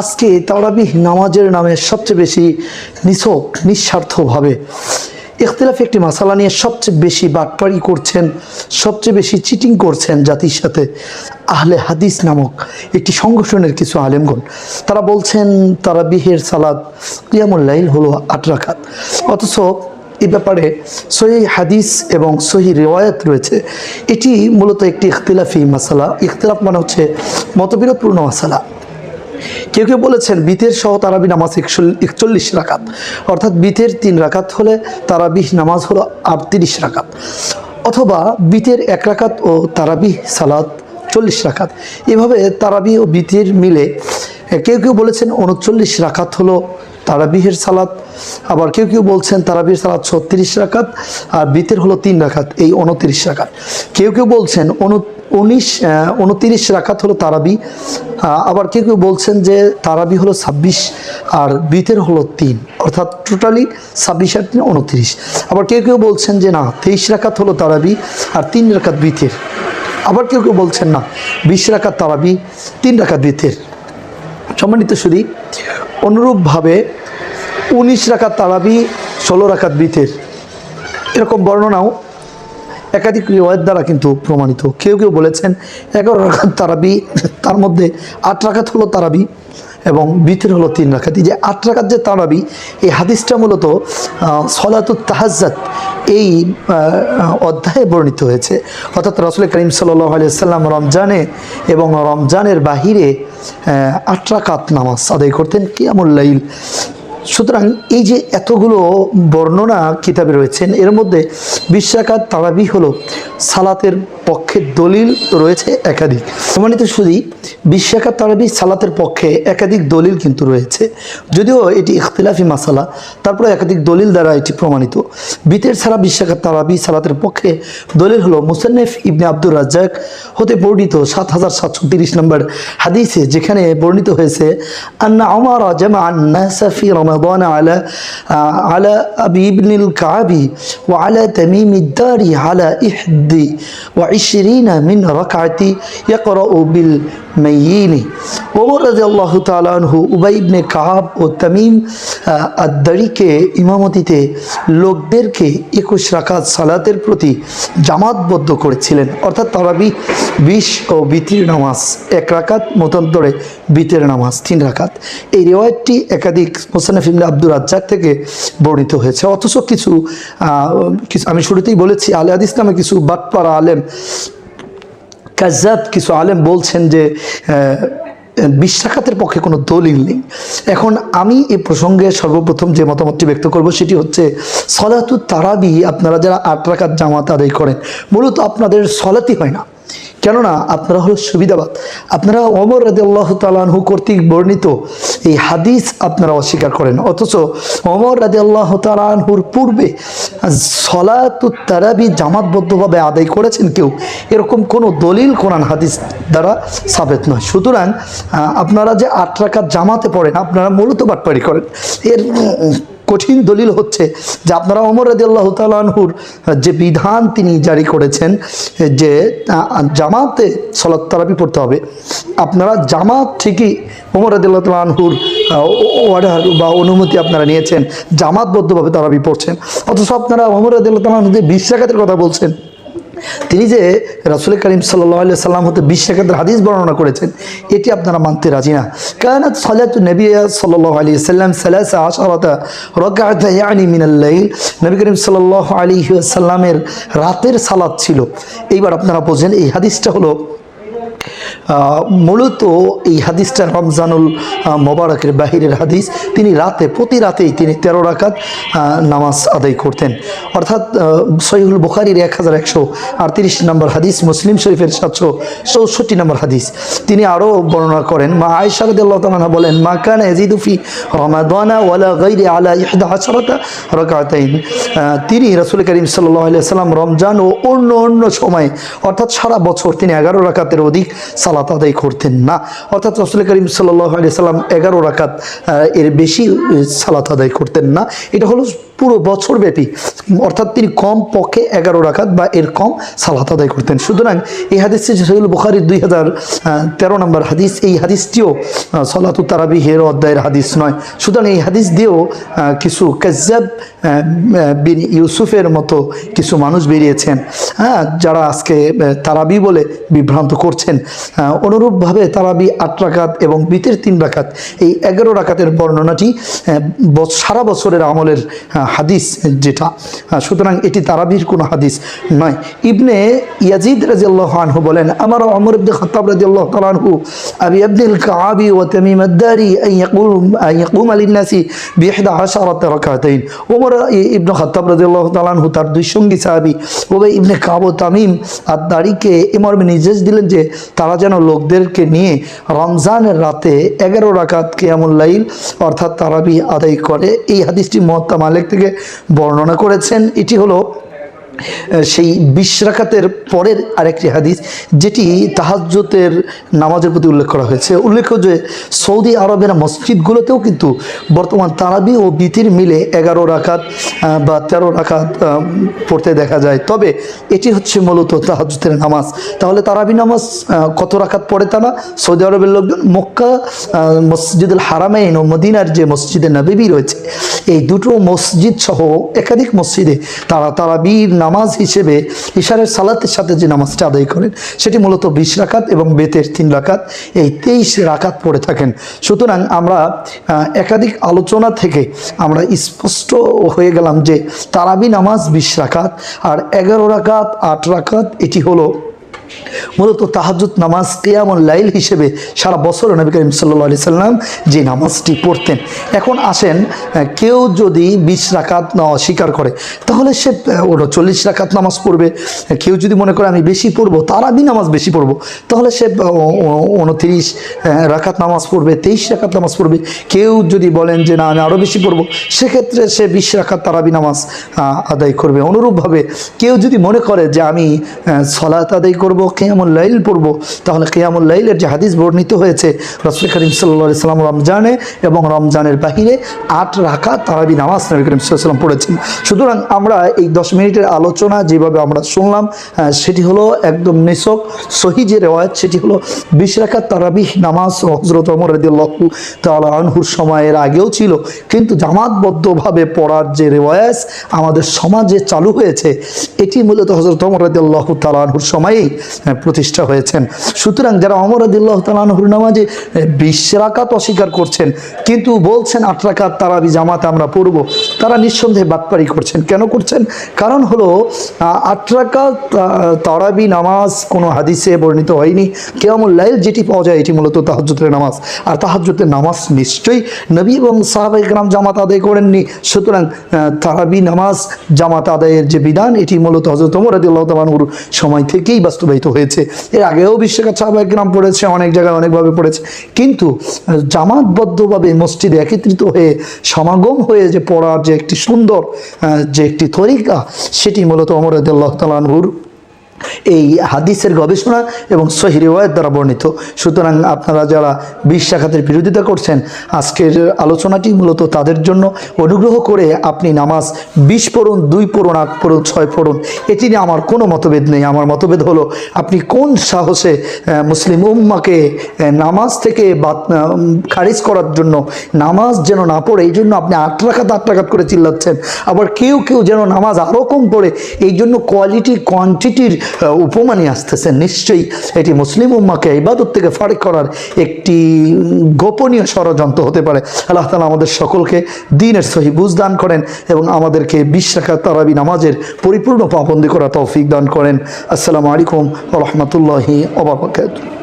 আজকে তারাবিহ নামাজের নামে সবচেয়ে বেশি নিছক, নিঃস্বার্থভাবে। ইখতিলাফি একটি মাসালা নিয়ে সবচেয়ে বেশি বাটপাড়ি করছেন, সবচেয়ে বেশি চিটিং করছেন জাতির সাথে আহলে হাদিস নামক একটি সংগঠনের কিছু আলেমগণ। তারা বলছেন, তারাবিহের সালাদ কিয়ামুল্লাইল হলো আট রাখাত অথচ এ ব্যাপারে সহি হাদিস এবং সহি রেওয়ায়ত রয়েছে। এটি মূলত একটি ইখতিলাফি মাসালা। ইখতিলাফ মানে হচ্ছে মতবিরোধপূর্ণ মাসালা। কেউ কেউ বলেছেন বিতের সহ তারাবি নামাজ একচল্লিশ রাকাত। অর্থাৎ বিতের তিন রাকাত হলে তারাবিহ নামাজ হলো আটত্রিশ রাকাত। অথবা বিতের এক রাকাত ও তারাবিহ সালাত চল্লিশ রাকাত। এভাবে তারাবি ও বিতের মিলে কেউ কেউ বলেছেন উনচল্লিশ রাকাত হলো তারাবিহের সালাত। আবার কেউ কেউ বলছেন তারাবির সালাত ছত্রিশ রাকাত আর বিতের হলো তিন রাকাত, এই উনত্রিশ রাকাত। কেউ কেউ বলছেন অনু উনিশ উনতিরিশ রাকাত হলো তারাবি। আবার কেউ কেউ বলছেন যে তারাবি হলো ছাব্বিশ আর বিতের হলো তিন। অর্থাৎ টোটালি ছাব্বিশ আর তিন, উনত্রিশ। আবার কেউ কেউ বলছেন যে না, তেইশ রাকাত হলো তারাবি আর তিন রাকাত বিতের। আবার কেউ কেউ বলছেন না, বিশ রাকাত তারাবি, তিন রাকাত বিতের। সম্মানিত শুধু অনুরূপভাবে উনিশ রাকাত তারাবি, ষোলো রাকাত বিতের। এরকম বর্ণনাও একাধিক রিওয়ায়ত দ্বারা কিন্তু প্রমাণিত। কেউ কেউ বলেছেন এগারো রাখাত তারাবি, তার মধ্যে আট রাখাত হলো তারাবি এবং বিতের হলো তিন রাখাত যে আট রাখাত যে তারাবি, এই হাদিসটা মূলত সলাতুত তাহাজ্জাত এই অধ্যায়ে বর্ণিত হয়েছে। অর্থাৎ রসুল করিম সাল্লাম রমজানে এবং রমজানের বাহিরে আট রাকাত নামাজ আদায় করতেন। কিয়ামুল্লাইল সুতরাং এই যে এতগুলো বর্ণনা কিতাবে রয়েছেন, এর মধ্যে বিশ্বাকাত তারাবি হলো সালাতের পক্ষে দলিল রয়েছে একাধিক। প্রমাণিত শুধু বিশ্বাকাত তারাবি সালাতের পক্ষে একাধিক দলিল কিন্তু রয়েছে। যদিও এটি ইখতিলাফি মাসালা তারপরে একাধিক দলিল দ্বারা এটি প্রমাণিত। বিতের ছাড়া বিশ্বাকাত তারাবি সালাতের পক্ষে দলিল হলো মুসান্নেফ ইবনে আব্দুর রাজ্জাক হতে বর্ণিত সাত হাজার সাতশো তিরিশ নম্বর হাদিসে, যেখানে বর্ণিত হয়েছে, আন্না আমার জামা আন্না সাফি রমা رمضان على على أبي بن الكعبي وعلى تميم الداري على إحدى وعشرين من ركعة يقرأ بالميين ওমর রাজি আল্লাহ তালহু উবাই ইবনে কাহাব ও তামিম আহ, আদ্দারিকে ইমামতিতে লোকদেরকে একুশ রাকাত সালাতের প্রতি জামাতবদ্ধ করেছিলেন অর্থাৎ তারাবি বিশ ও বিতির নামাজ এক রাকাত মতান্তরে বিতের নামাজ তিন রাকাত এই রেওয়ায়তটি একাধিক মোসানফ ইমলে আব্দুর রাজ্জাক থেকে বর্ণিত হয়েছে। অথচ কিছু আমি শুরুতেই বলেছি, আলে হাদিস নামে কিছু বাটপাড়া আলেম কাজাব কিছু আলেম বলছেন যে বিশ্বাখাতের পক্ষে কোনো দলিল নেই। এখন আমি এ প্রসঙ্গে সর্বপ্রথম যে মতামতটি ব্যক্ত করব সেটি হচ্ছে সলাতু তারাবি, আপনারা যারা আট রাকাত জামাত আদায় করেন, মূলত আপনাদের সলাতি হয় না। কেননা আপনারা হলো সুবিধাবাদ। আপনারা অমর রাজি আল্লাহ তালাহু কর্তৃক বর্ণিত এই হাদিস আপনারা অস্বীকার করেন। অথচ অমর রাজি আল্লাহ তালাহুর পূর্বে সলাতু তারাবি জামাতবদ্ধভাবে আদায় করেছেন কেউ, এরকম কোনো দলিল কোরআন হাদিস দ্বারা সাবেত নয়। সুতরাং আপনারা যে আট রাকাত জামাতে পড়েন, আপনারা মূলত বাটপাড়ি করেন। এর কঠিন দলিল হচ্ছে যে আপনারা অমর রাজি আল্লাহ তালাহুর যে বিধান তিনি জারি করেছেন, যে জামাতে সলাত তারাপি পড়তে হবে। আপনারা জামাত ঠিকই অমর রাজি আল্লাহ তালাহুর অর্ডার বা অনুমতি আপনারা নিয়েছেন, জামাতবদ্ধভাবে তারাপি পড়ছেন। অথচ আপনারা অমর রাজি আল্লাহ তালহুর যে বিশ্বাঘাতের কথা বলছেন তিনি যে রাসুল করিম সাল্লা সাল্লাম হতে বিশ হাদিস বর্ণনা করেছেন, এটি আপনারা মানতে রাজি না। কেননা সলাত নবী সাল্লাহ আলী সাল্লাম সালাসা আশারতা রকাত মিনাল্লাইল নবী করিম সাল্লাহ আলী সাল্লামের রাতের সালাত ছিল। এইবার আপনারা বোঝেন, এই হাদিসটা হলো মূলত এই হাদিসটা রমজানুল মোবারকের বাহিরের হাদিস। তিনি রাতে, প্রতি রাতেই তিনি তেরো রাকাত নামাজ আদায় করতেন। অর্থাৎ সহিহুল বুখারির এক হাজার একশো আটত্রিশ নম্বর হাদিস, মুসলিম শরীফের সাতশো চৌষট্টি নম্বর হাদিস। তিনি আরও বর্ণনা করেন, মা আয়সা তালা বলেন, মা কান এজিদুফি রমাদানা ওয়ালা তিনি রসুল করিম সাল্লাম রমজান ও অন্য অন্য সময়, অর্থাৎ সারা বছর তিনি এগারো রাকাতের অধিক সালাত আদায় করতেন না। অর্থাৎ রসুল করিম সাল্লাহ সাল্লাম এগারো রাকাত এর বেশি সালাত আদায় করতেন না। এটা হলো পুরো বছর ব্যাপী, অর্থাৎ তিনি কম পক্ষে এগারো রাখাত বা এর কম সালাত আদায় করতেন। সুতরাং এই হাদিসটি সহিউল বুখারির দুই হাজার তেরো নম্বর হাদিস, এই হাদিসটিও সলাতু তারাবিহের অধ্যায়ের হাদিস নয়। সুতরাং এই হাদিস দিয়েও কিছু কাজ্জাব বিন ইউসুফের মতো কিছু মানুষ বেরিয়েছেন। হ্যাঁ যারা আজকে তারাবি বলে বিভ্রান্ত করছেন। অনুরূপভাবে তারাবি আট রাকাত এবং বিতের তিন রাকাত, এই এগারো রাকাতের বর্ণনাটি সারা বছরের আমলের হাদিস যেটা সুতরাং এটি তারাবির কোনো হাদিস নয়। ইবনে ইয়াজিদ রাজিয়াল্লাহ আনহু বলেন, আমার অমর ইবনে খাত্তাব রাজিয়াল্লাহ তাআলা আনহু, আবি আব্দুল কাআবি ওয়া তামিম আদ-দারি ইয়াকুম লিন-নাসি বিইহদা আশারাত রাকাতাইন। ওমর ইবনে খাত্তাব রাদিয়াল্লাহু তাআলা আনহু তার দুই সঙ্গী সাহাবী, ওবাই ইবনে কাব ও তামিম আদ-দারিকে এ মর্মে নির্দেশ দিলেন যে, তারা যেন লোকদেরকে নিয়ে রমজানের রাতে এগারো রাকাত কিয়ামুল লাইল অর্থাৎ তারাবি আদায় করে। এই হাদিসটি মুয়াত্তা মালিক থেকে বর্ণনা করেছেন এটি হলো সেই বিশ রাকাতের পরের আরেকটি হাদিস, যেটি তাহাজ্জতের নামাজের প্রতি উল্লেখ করা হয়েছে। উল্লেখ্য যে, সৌদি আরবের মসজিদগুলোতেও কিন্তু বর্তমান তারাবি ও বিতির মিলে এগারো রাকাত বা তেরো রাকাত পড়তে দেখা যায়। তবে এটি হচ্ছে মূলত তাহাজ্জতের নামাজ। তাহলে তারাবি নামাজ কত রাখাত পড়ে তারা? সৌদি আরবের লোকজন মক্কা মসজিদুল হারামাইন ও মদিনার যে মসজিদে নবী রয়েছে, এই দুটো মসজিদ সহ একাধিক মসজিদে তারা তারাবির নামাজ হিসেবে ইশারের সালাতের সাথে যে নামাজটা আদায় করেন, সেটি মূলত বিশ রাকাত এবং বেতের তিন রাকাত, এই তেইশ রাকাত পড়ে থাকেন। সুতরাং আমরা একাধিক আলোচনা থেকে আমরা স্পষ্ট হয়ে গেলাম যে তারাবি নামাজ বিশ রাকাত আর এগারো রাকাত, আট রাকাত, এটি হলো মূলত তাহাজুদ নামাজ কেয়ামুল লাইল হিসেবে সারা বছর নবী করিম সাল্লা আলি সাল্লাম যে নামাজটি পড়তেন। এখন আসেন কেউ যদি বিশ রাকাত না অস্বীকার করে, তাহলে সে ওটা চল্লিশ রাকাত নামাজ পড়বে। কেউ যদি মনে করে আমি বেশি পড়ব তারাবি নামাজ বেশি পড়ব, তাহলে সে উনত্রিশ রাকাত নামাজ পড়বে, তেইশ রাকাত নামাজ পড়বে। কেউ যদি বলেন যে না, আমি আরও বেশি পড়ব, সেক্ষেত্রে সে বিশ রাকাত তারাবি নামাজ আদায় করবে। অনুরূপভাবে কেউ যদি মনে করে যে আমি সলাত আদায় করব কেয়ামুল লাইল পড়ব। তাহলে কেয়ামুল লাইলের যে হাদিস বর্ণিত হয়েছে, রসুল করিম সাল্লা সাল্লাম রমজানে এবং রমজানের বাহিরে আট রাখা তারাবি নামাজ নবী করিম সাল্লাম পড়েছেন। সুতরাং আমরা এই দশ মিনিটের আলোচনা যেভাবে আমরা শুনলাম সেটি হলো একদম নিছক, সহি যে রেওয়ায়ত, সেটি হলো বিশ রাখা তারাবি নামাজ হজরত অমর রদিয়াল্লাহু তাআলা আনহুর সময়ের আগেও ছিল। কিন্তু জামাতবদ্ধভাবে পড়ার যে রেওয়ায়াস আমাদের সমাজে চালু হয়েছে, এটি মূলত হজরত অমর রদিয়াল্লাহু তাআলা আনহুর সময়েই প্রতিষ্ঠা হয়েছেন। সুতরাং যারা অমর রদিয়াল্লাহু তাআলা নামাজে বিশ রাকাত অস্বীকার করছেন, কিন্তু বলছেন আট রাকাত তারাবি জামাত আমরা পড়ব, তারা নিঃসন্দেহে বাটপারি করছেন। কেন করছেন? কারণ হলো আট রাকাত তারাবি নামাজ কোনো হাদিসে বর্ণিত হয়নি। কেয়ামুল লাইল যেটি পাওয়া যায়, এটি মূলত তাহাজ্জুদের নামাজ। আর তাহাজ্জুদের নামাজ নিশ্চয়ই নবী এবং সাহাবাই গ্রাম জামাত আদায় করেননি। সুতরাং তারাবি নামাজ জামাত আদায়ের যে বিধান, এটি মূলত হজরত ওমর রাদিয়াল্লাহু তাআলার সময় থেকেই বাস্তবায়িত হয়েছে। এর আগেও বিশ্বকাপ সাহাবাই নাম পড়েছে, অনেক জায়গায় অনেকভাবে পড়েছে। কিন্তু জামাতবদ্ধভাবে মসজিদে একত্রিত হয়ে, সমাগম হয়ে যে পড়ার যে একটি সুন্দর যে একটি তরিকা, সেটি মূলত অমর আল্লাহ তাআলার এই হাদিসের গবেষণা এবং সহি রিওয়ায়ত দ্বারা বর্ণিত। সুতরাং আপনারা যারা বিশ শাখাতের বিরোধিতা করছেন, আজকের আলোচনাটি মূলত তাদের জন্য। অনুগ্রহ করে আপনি নামাজ বিশ পড়ুন, দুই পড়ুন, আট পড়ুন, ছয় পড়ুন। এটি নিয়ে আমার কোনো মতভেদ নেই। আমার মতভেদ হলো, আপনি কোন সাহসে মুসলিম উম্মাকে নামাজ থেকে বাদ খারিজ করার জন্য নামাজ যেন না পড়ে, এই জন্য আপনি আট রাখাত আট রাখাত করে চিল্লাচ্ছেন। আবার কেউ কেউ যেন নামাজ আরও কম পড়ে, এই জন্য কোয়ালিটি কোয়ান্টিটির উপমা নিয়ে আসতেছেন নিশ্চয়ই এটি মুসলিম উম্মাকে ইবাদত থেকে ফারেক করার একটি গোপনীয় ষড়যন্ত্র হতে পারে। আল্লাহ তালা আমাদের সকলকে দিনের সহি বুঝ দান করেন এবং আমাদেরকে বিশ রাখা তারাবি নামাজের পরিপূর্ণ পাবন্দি করা তৌফিক দান করেন। আসসালামু আলাইকুম রহমতুল্লাহি ওবরাকাতুহু